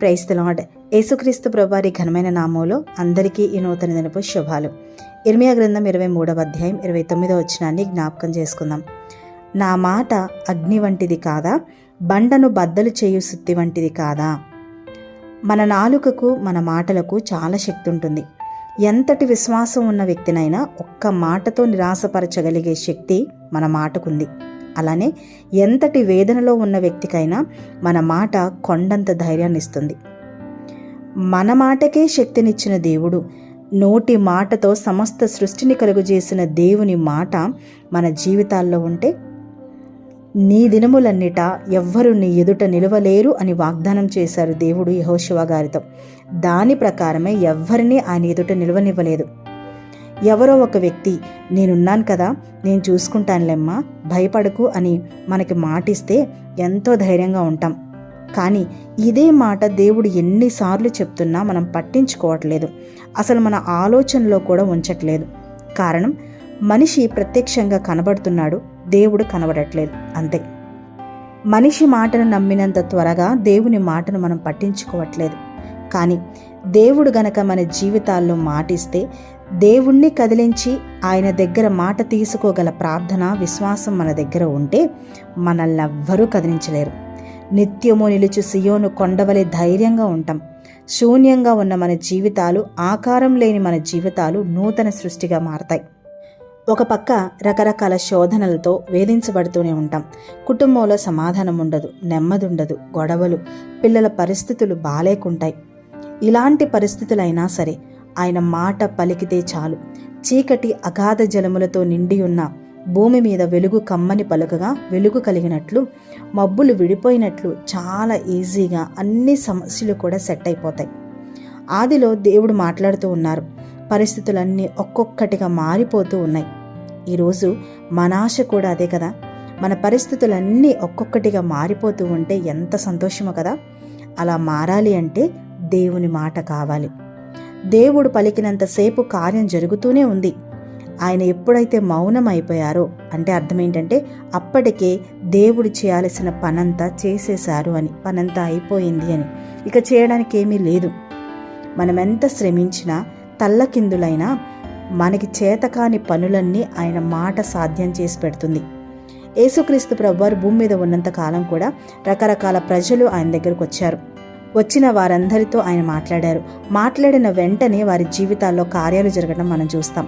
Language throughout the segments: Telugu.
ప్రైస్ లాడ్ యేసుక్రీస్తు ప్రభువారి ఘనమైన నామంలో అందరికీ ఈ నూతన దినపు శుభాలు. ఇర్మియా గ్రంథం ఇరవై మూడవ అధ్యాయం ఇరవై తొమ్మిదో వచ్చినాన్ని జ్ఞాపకం చేసుకుందాం. నా మాట అగ్ని వంటిది కాదా? బండను బద్దలు చేయు సుత్తి వంటిది కాదా? మన నాలుకకు మన మాటలకు చాలా శక్తి ఉంటుంది. ఎంతటి విశ్వాసం ఉన్న వ్యక్తినైనా ఒక్క మాటతో నిరాశపరచగలిగే శక్తి మన మాటకుంది. అలానే ఎంతటి వేదనలో ఉన్న వ్యక్తికైనా మన మాట కొండంత ధైర్యాన్ని ఇస్తుంది మన మాటకే శక్తినిచ్చిన దేవుడు నోటి మాటతో సమస్త సృష్టిని కలుగజేసిన దేవుని మాట మన జీవితాల్లో ఉంటే నీ దినములన్నిట ఎవ్వరు నీ ఎదుట నిలవలేరు అని వాగ్దానం చేశారు దేవుడు యహోశివ గారితో. దాని ప్రకారమే ఎవ్వరిని ఆయన ఎదుట నిలవనివ్వలేదు. ఎవరో ఒక వ్యక్తి నేనున్నాను కదా నేను చూసుకుంటానులేమ్మా భయపడకు అని మనకి మాటిస్తే ఎంతో ధైర్యంగా ఉంటాం. కానీ ఇదే మాట దేవుడు ఎన్నిసార్లు చెప్తున్నా మనం పట్టించుకోవట్లేదు. అసలు మన ఆలోచనలో కూడా ఉంచట్లేదు. కారణం మనిషి ప్రత్యక్షంగా కనబడుతున్నాడు దేవుడు కనబడట్లేదు. అంతే. మనిషి మాటను నమ్మినంత త్వరగా దేవుని మాటను మనం పట్టించుకోవట్లేదు. కానీ దేవుడు గనక మన జీవితాల్లో మాటిస్తే దేవుణ్ణి కదిలించి ఆయన దగ్గర మాట తీసుకోగల ప్రార్థన విశ్వాసం మన దగ్గర ఉంటే మనల్ని ఎవ్వరూ కదిలించలేరు. నిత్యము నిలుచు సియోను కొండవలే ధైర్యంగా ఉంటాం. శూన్యంగా ఉన్న మన జీవితాలు ఆకారం లేని మన జీవితాలు నూతన సృష్టిగా మారతాయి. ఒక పక్క రకరకాల శోధనలతో వేధించబడుతూనే ఉంటాం. కుటుంబంలో సమాధానం ఉండదు నెమ్మది ఉండదు గొడవలు పిల్లల పరిస్థితులు బాలేకుంటాయి. ఇలాంటి పరిస్థితులైనా సరే ఆయన మాట పలికితే చాలు. చీకటి అగాధ జలములతో నిండి ఉన్న భూమి మీద వెలుగు కమ్మని పలుకగా వెలుగు కలిగినట్లు మబ్బులు విడిపోయినట్లు చాలా ఈజీగా అన్ని సమస్యలు కూడా సెట్ అయిపోతాయి. ఆదిలో దేవుడు మాట్లాడుతూ ఉన్నారు. పరిస్థితులన్నీ ఒక్కొక్కటిగా మారిపోతూ ఉన్నాయి. ఈరోజు మన ఆశ కూడా అదే కదా? మన పరిస్థితులన్నీ ఒక్కొక్కటిగా మారిపోతూ ఉంటే ఎంత సంతోషమో కదా? అలా మారాలి అంటే దేవుని మాట కావాలి. దేవుడు పలికినంతసేపు కార్యం జరుగుతూనే ఉంది. ఆయన ఎప్పుడైతే మౌనం అయిపోయారో అంటే అర్థం ఏంటంటే అప్పటికే దేవుడు చేయాల్సిన పనంతా చేసేశారు అని పనంతా అయిపోయింది అని. ఇక చేయడానికి ఏమీ లేదు. మనం ఎంత శ్రమించినా తల్లకిందులైనా మనకి చేతకాని పనులన్నీ ఆయన మాట సాధ్యం చేసి పెడుతుంది. యేసుక్రీస్తు ప్రభువారు భూమి మీద ఉన్నంత కాలం కూడా రకరకాల ప్రజలు ఆయన దగ్గరకు వచ్చారు. వచ్చిన వారందరితో ఆయన మాట్లాడారు. మాట్లాడిన వెంటనే వారి జీవితాల్లో కార్యాలు జరగడం మనం చూస్తాం.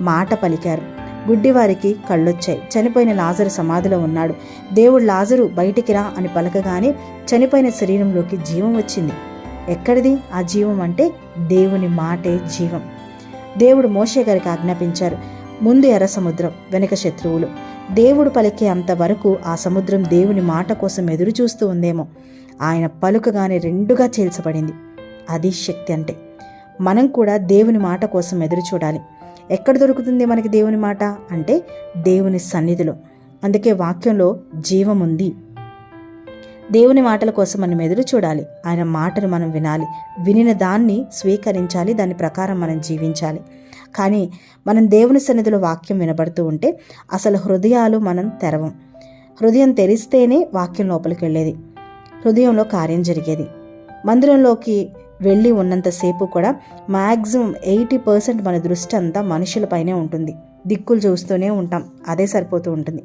మాట పలికారు. గుడ్డివారికి కళ్ళొచ్చాయి. చనిపోయిన లాజరు సమాధిలో ఉన్నాడు. దేవుడు లాజరు బయటికి రా అని పలకగానే చనిపోయిన శరీరంలోకి జీవం వచ్చింది. ఎక్కడిది? ఆ జీవం అంటే దేవుని మాటే జీవం. దేవుడు మోషే గారికి ఆజ్ఞాపించారు. ముందు ఎర్ర సముద్రం వెనక శత్రువులు. దేవుడు పలికే అంతవరకు ఆ సముద్రం దేవుని మాట కోసం ఎదురు చూస్తూ ఉందేమో. ఆయన పలుకగానే రెండుగా చేల్చబడింది అది శక్తి అంటే మనం కూడా దేవుని మాట కోసం ఎదురు చూడాలి. ఎక్కడ దొరుకుతుంది మనకి దేవుని మాట? అంటే దేవుని సన్నిధిలో. అందుకే వాక్యంలో జీవం ఉంది. దేవుని మాటల కోసం మనం ఎదురు చూడాలి. ఆయన మాటను మనం వినాలి. వినిన దాన్ని స్వీకరించాలి. దాని ప్రకారం మనం జీవించాలి. కానీ మనం దేవుని సన్నిధిలో వాక్యం వినబడుతూ ఉంటే అసలు హృదయాలు మనం తెరవం. హృదయం తెరిస్తేనే వాక్యం లోపలికి వెళ్ళేది. హృదయంలో కార్యం జరిగేది. మందిరంలోకి వెళ్ళి ఉన్నంతసేపు కూడా మ్యాక్సిమం ఎయిటీ పర్సెంట్ మన దృష్టి అంతా మనుషులపైనే ఉంటుంది. దిక్కులు చూస్తూనే ఉంటాం. అదే సరిపోతూ ఉంటుంది.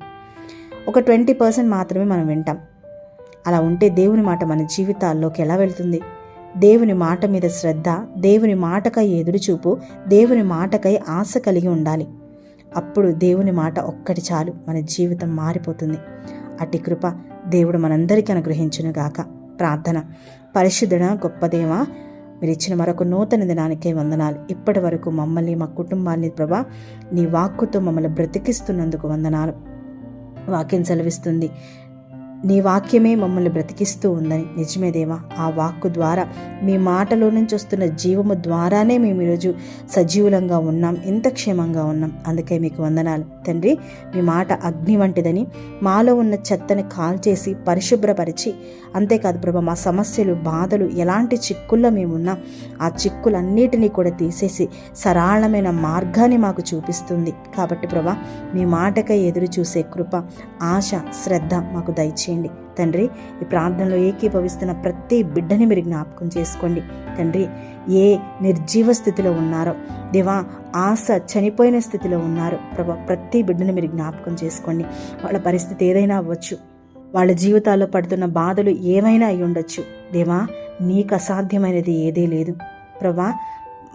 ఒక ట్వంటీ పర్సెంట్ మాత్రమే మనం వింటాం. అలా ఉంటే దేవుని మాట మన జీవితాల్లోకి ఎలా వెళ్తుంది? దేవుని మాట మీద శ్రద్ధ దేవుని మాటకై ఎదురుచూపు దేవుని మాటకై ఆశ కలిగి ఉండాలి. అప్పుడు దేవుని మాట ఒక్కటి చాలు. మన జీవితం మారిపోతుంది. అట్టి కృప దేవుడు మనందరికీ అనుగ్రహించునుగాక. ప్రార్థన. పరిశుద్ధుడ గొప్పదేవా మీరు ఇచ్చిన మరొక నూతన దినానికే వందనాలు. ఇప్పటి వరకు మమ్మల్ని మా కుటుంబాన్ని ప్రభా నీ వాక్కుతో మమ్మల్ని బ్రతికిస్తున్నందుకు వందనాలు. వాక్యం సెలవిస్తుంది. నీ వాక్యమే మమ్మల్ని బ్రతికిస్తూ ఉందని. నిజమే దేవా ఆ వాక్కు ద్వారా మీ మాటలో నుంచి వస్తున్న జీవము ద్వారానే మేము ఈరోజు సజీవులంగా ఉన్నాం ఇంత క్షేమంగా ఉన్నాం. అందుకే మీకు వందనాలు. తండ్రి మీ మాట అగ్ని వంటిదని మాలో ఉన్న చెత్తని కాల్చేసి పరిశుభ్రపరిచి అంతేకాదు ప్రభ మా సమస్యలు బాధలు ఎలాంటి చిక్కుల్లో మేమున్నా ఆ చిక్కులన్నిటినీ కూడా తీసేసి సరళమైన మార్గాన్ని మాకు చూపిస్తుంది. కాబట్టి ప్రభా మీ మాటకై ఎదురు చూసే కృప ఆశ శ్రద్ధ మాకు దయచేయండి. తండ్రి ఈ ప్రార్థనలో ఏకీభవిస్తున్న ప్రతి బిడ్డని మీరు జ్ఞాపకం చేసుకోండి. తండ్రి ఏ నిర్జీవ స్థితిలో ఉన్నారో దేవా ఆశ చనిపోయిన స్థితిలో ఉన్నారు ప్రభా ప్రతి బిడ్డని మీరు జ్ఞాపకం చేసుకోండి. వాళ్ళ పరిస్థితి ఏదైనా అవ్వచ్చు వాళ్ళ జీవితాల్లో పడుతున్న బాధలు ఏమైనా అయి ఉండొచ్చు దేవా నీకు అసాధ్యమైనది ఏదీ లేదు. ప్రభా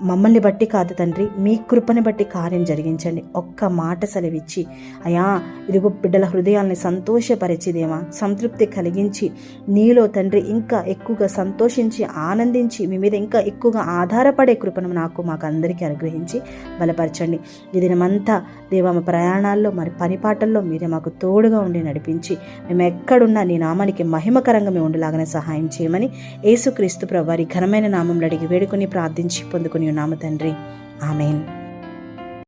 మమ్మల్ని బట్టి కాదు తండ్రి మీ కృపని బట్టి కార్యం జరిగించండి. ఒక్క మాట సెలవిచ్చి అయా ఇదిగో బిడ్డల హృదయాల్ని సంతోషపరిచిదేమా? సంతృప్తి కలిగించి నీలో తండ్రి ఇంకా ఎక్కువగా సంతోషించి ఆనందించి మీ మీద ఇంకా ఎక్కువగా ఆధారపడే కృపను నాకు మాకు అందరికీ అనుగ్రహించి బలపరచండి. ఈ దినమంతా దేవా మా ప్రయాణాల్లో మరి పనిపాటల్లో మీరే మాకు తోడుగా ఉండి నడిపించి మేము ఎక్కడున్నా నీ నామానికి మహిమకరంగా మేము ఉండలాగానే సహాయం చేయమని యేసుక్రీస్తు ప్రభు వారి ఘనమైన నామంలో అడిగి వేడుకొని ప్రార్థించి పొందుకుని నామ తండ్రి. ఆమెన్.